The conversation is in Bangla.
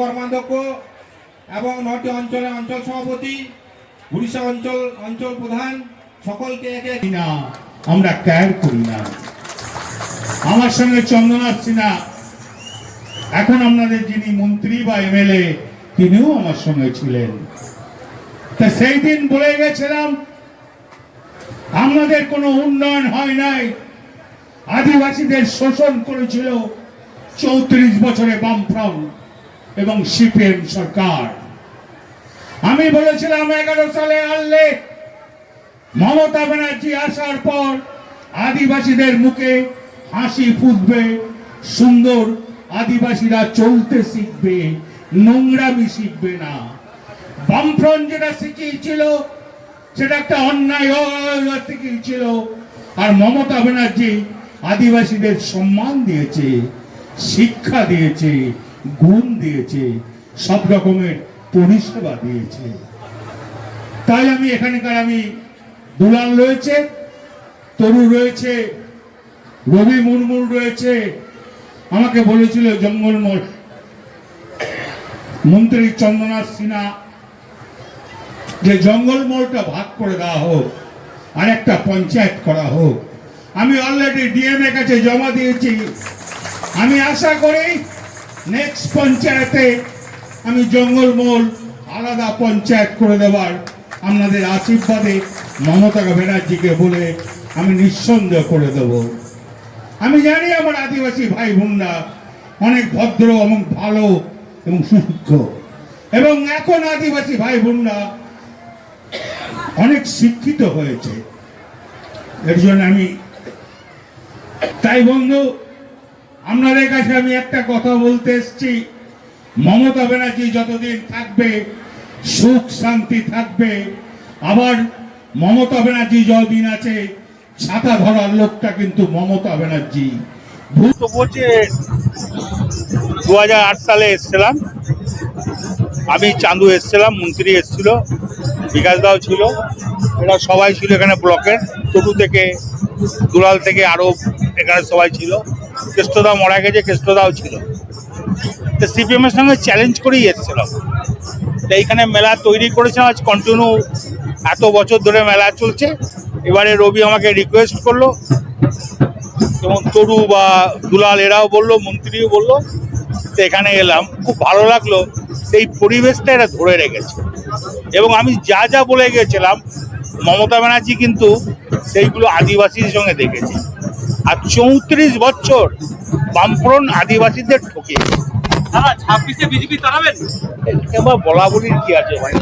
কর্মাধ্যক্ষ এবং নটি অঞ্চলের অঞ্চল সভাপতি, উড়িষ্যা অঞ্চল অঞ্চল প্রধান, সকলকে একে না আমরা কেয়ার করি না। আমার সঙ্গে চন্দনাথ সিনহা। এখন আপনাদের যিনি মন্ত্রী বা এমএলএ, তিনিও আমার সঙ্গে ছিলেন। তা সেই দিন বলে গেছিলাম, আমাদের কোনো উন্নয়ন হয় নাই। আদিবাসীদের শোষণ করেছিল চৌত্রিশ বছরে বামফ্রন্ট। এবং সিপিএম সরকার। আমি বলেছিলাম এগারো সালে আনলে মমতা ব্যানার্জি আসার পর আদিবাসীদের মুখে হাসি ফুটবে, সুন্দর আদিবাসীরা চলতে শিখবে নোংরামি শিখবে না। বামফ্রন্ট যেটা শিখিয়েছিল সেটা একটা অন্যায় শিখিয়েছিল আর মমতা ব্যানার্জি আদিবাসীদের সম্মান দিয়েছে, শিক্ষা দিয়েছে গুণ দিয়েছে, সব রকমের পরিষেবা দিয়েছে। তাই আমি এখানকার আমি দুলাল রয়েছে, তরু রয়েছে, রবি মুরমুর রয়েছে। আমাকে বলেছিল জঙ্গলমল মন্ত্রী চন্দ্রনাথ সিনহা, যে জঙ্গলমলটা ভাগ করে দেওয়া হোক, আর একটা পঞ্চায়েত করা হোক। আমি অলরেডি ডিএম এর কাছে জমা দিয়েছি। আমি আশা করি নেক্সট পঞ্চায়েতে আমি জঙ্গলমহল আলাদা পঞ্চায়েত করে দেওয়ার আপনাদের আশীর্বাদে মমতা ব্যানার্জিকে বলে আমি নিঃসন্দেহ করে দেব। আমি জানি আমার আদিবাসী ভাই বোনরা অনেক ভদ্র এবং ভালো এবং সুসূক্ষ্ম এবং এখন আদিবাসী ভাই বোনরা অনেক শিক্ষিত হয়েছে। এর জন্য আমি তাই বন্ধু আপনাদের কাছে আমি একটা কথা বলতে এসছি। মমতা ব্যানার্জি যতদিন থাকবে, সুখ, শান্তি থাকবে, আবার মমতা ব্যানার্জি যতদিন আছে, ছাতা ধরার লোকটা কিন্তু মমতা ব্যানার্জি। তো বলছে দু হাজার আট সালে এসছিলাম। আমি চান্দু এসছিলাম, মন্ত্রী এসছিল, বিকাশ দাও ছিল। এরা সবাই ছিল এখানে ব্লকের টুটু থেকে দুলাল থেকে আরও এখানে সবাই ছিল। কেষ্টদাও মরা গেছে, কেষ্টদাও ছিল। তো সিপিএম এর সঙ্গে চ্যালেঞ্জ করেই এসছিলাম। তো এইখানে মেলা তৈরি করেছে, আজ কন্টিনিউ এত বছর ধরে মেলা চলছে। এবারে রবি আমাকে রিকোয়েস্ট করল যেমন তরু বা দুলাল এরাও বলল, মন্ত্রীও বলল, তো এখানে এলাম। খুব ভালো লাগল সেই পরিবেশটা এরা ধরে রেখেছে। এবং আমি যা যা বলে গেছিলাম, মমতা ব্যানার্জি কিন্তু সেইগুলো আদিবাসীর সঙ্গে দেখেছে। আর চৌত্রিশ বছর বামফ্রন্ট আদিবাসীদের হ্যাঁ ছাব্বিশে বিজেপি তাড়াবেন? বলা বলির কি আছে ভাই?